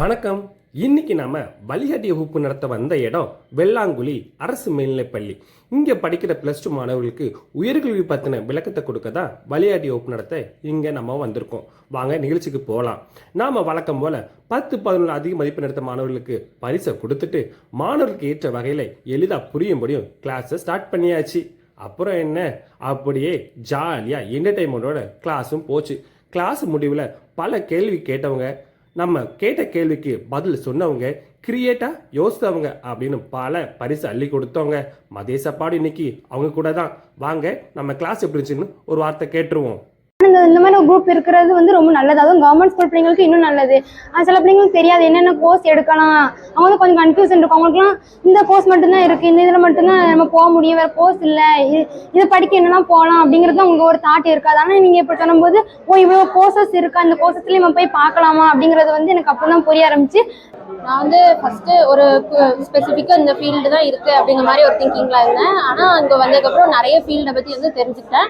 வணக்கம். இன்னைக்கு நாம வழிகாட்டி வகுப்பு நடத்த வந்த இடம் வெள்ளாங்குழி அரசு மேல்நிலைப்பள்ளி. இங்கே படிக்கிற பிளஸ் டூ மாணவர்களுக்கு உயர்கல்வி பத்தின விளக்கத்தை கொடுக்க தான் வழிகாட்டி வகுப்பு நடத்த இங்கே நம்ம வந்திருக்கோம். வாங்க நிகழ்ச்சிக்கு போகலாம் நாம வழக்கம் போல பத்து பதினொன்று அதிக மதிப்பெண் எடுத்த மாணவர்களுக்கு பரிசை கொடுத்துட்டு மாணவர்களுக்கு ஏற்ற வகையில் எளிதாக புரியும்படியும் கிளாஸை ஸ்டார்ட் பண்ணியாச்சு. அப்புறம் என்ன? அப்படியே ஜாலியாக என்டர்டைன்மெண்ட்டோட கிளாஸும் போச்சு. கிளாஸ் முடிவில் பல கேள்வி கேட்டவங்க நம்ம கேட்ட கேள்விக்கு பதில் சொன்னவங்க கிரியேட்டாக யோசித்தவங்க அப்படின்னு பல பரிசு அள்ளி கொடுத்தவங்க. மதிய சாப்பாடு இன்னைக்கு அவங்க கூட தான். வாங்க நம்ம கிளாஸ் எப்படி இருந்துச்சுன்னு ஒரு வார்த்தை கேட்டுருவோம். இந்த இந்த மாதிரி ஒரு குரூப் இருக்கிறது வந்து ரொம்ப நல்லது. அதுவும் கவர்மெண்ட் ஸ்கூல் பிள்ளைங்களுக்கு இன்னும் நல்லது. ஆஹ் சில பிள்ளைங்களுக்கு தெரியாது. என்னென்ன கோர்ஸ் எடுக்கலாம்? அவங்க வந்து கொஞ்சம் கன்ஃபியூஷன் இருக்கும் அவங்களுக்குலாம் இந்த கோர்ஸ் மட்டும்தான் இருக்கு. இந்த இதில் மட்டும்தான் நம்ம போக முடியும். வேற கோர்ஸ் இல்லை. இது இது படிக்க என்னெல்லாம் போகலாம் அப்படிங்கிறது உங்களுக்கு ஒரு தாட் இருக்காது. ஆனால் நீங்கள் இப்படி சொல்லும்போது ஓ இவ்வளோ கோர்சஸ் இருக்கா. இந்த கோர்சஸ்லேயே நம்ம போய் பார்க்கலாமா அப்படிங்கிறது வந்து எனக்கு அப்போ தான் புரிய ஆரம்பிச்சு. நான் வந்து ஃபர்ஸ்ட் ஒரு ஸ்பெசிஃபிக்காக இந்த ஃபீல்டு தான் இருக்கு அப்படிங்கிற மாதிரி ஒரு திங்கிங்ல இருந்தேன். ஆனால் அங்கே வந்ததுக்கப்புறம் நிறைய ஃபீல்டை பற்றி வந்து தெரிஞ்சுக்கிட்டேன்.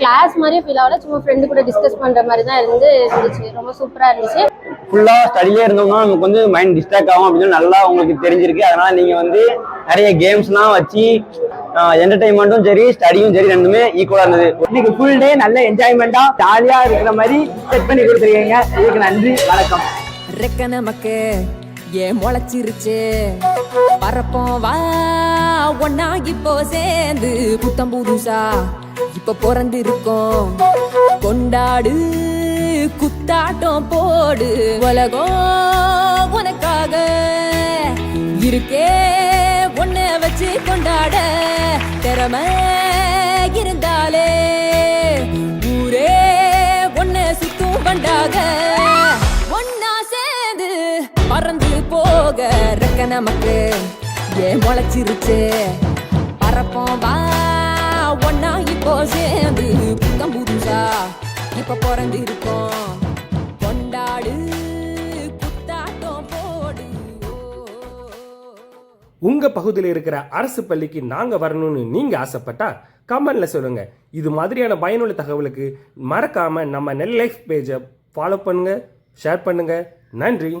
கிளாஸ் மாதிரியே ஃபீல் ஆகல. சும்மா ஃப்ரெண்டு கூட டிஸ்கஸ் பண்ணுற மாதிரி தான் இருந்து இருந்துச்சு. ரொம்ப சூப்பராக இருந்துச்சு. ஃபுல்லா ஸ்டடியே இருந்தோம்னா நமக்கு வந்து மைண்ட் டிஸ்ட்ராக்ட் ஆகும் அப்படின்னு நல்லா உங்களுக்கு தெரிஞ்சிருக்கு. அதனால நீங்க வந்து நிறைய கேம்ஸ்லாம் வச்சு என்டர்டைன்மெண்ட்டும் சரி ஸ்டடியும் சரி ரெண்டுமே ஈக்குவலா இருந்தது. இன்னைக்கு ஃபுல் டே நல்ல என்ஜாய்மெண்டா ஜாலியா இருக்கிற மாதிரி செட் பண்ணி கொடுத்துருக்கீங்க. இதுக்கு நன்றி. வணக்கம். ரெக்க நமக்கு. ஏன் முளைச்சிருச்சு? பறப்போம் வா ஒன்னா இப்போ சேர்ந்து. புத்தம் புதுசா இப்ப பிறந்திருக்கோம். கொண்டாடு குத்தாட்டம் போடு. உலகம் உனக்காக இருக்கே. ஒன்ன வச்சு கொண்டாட திறமை இருந்தாலே. ஊரே ஒன்ன சுத்தும் பண்டாக ஒன்னா சேர்ந்து பறந்து போக ரெக்க நமக்கு. ஏன் முளைச்சிருச்சு. பறப்போம் வா. ஒன்னா இப்போ சேர்ந்து. புத்தம் புதுசா. இப்ப பிறந்திருக்கோம். கொண்டாடு குத்தாட்டம் போடு. உங்க பகுதியில் இருக்கிற அரசு பள்ளிக்கு நாங்க வரணும்னு நீங்க ஆசைப்பட்டா கமெண்ட்ல சொல்லுங்க. இது மாதிரியான பயனுள்ள தகவலுக்கு மறக்காம நம்ம நெல் லைஃப் பேஜை ஃபாலோ பண்ணுங்க ஷேர் பண்ணுங்க. நன்றி.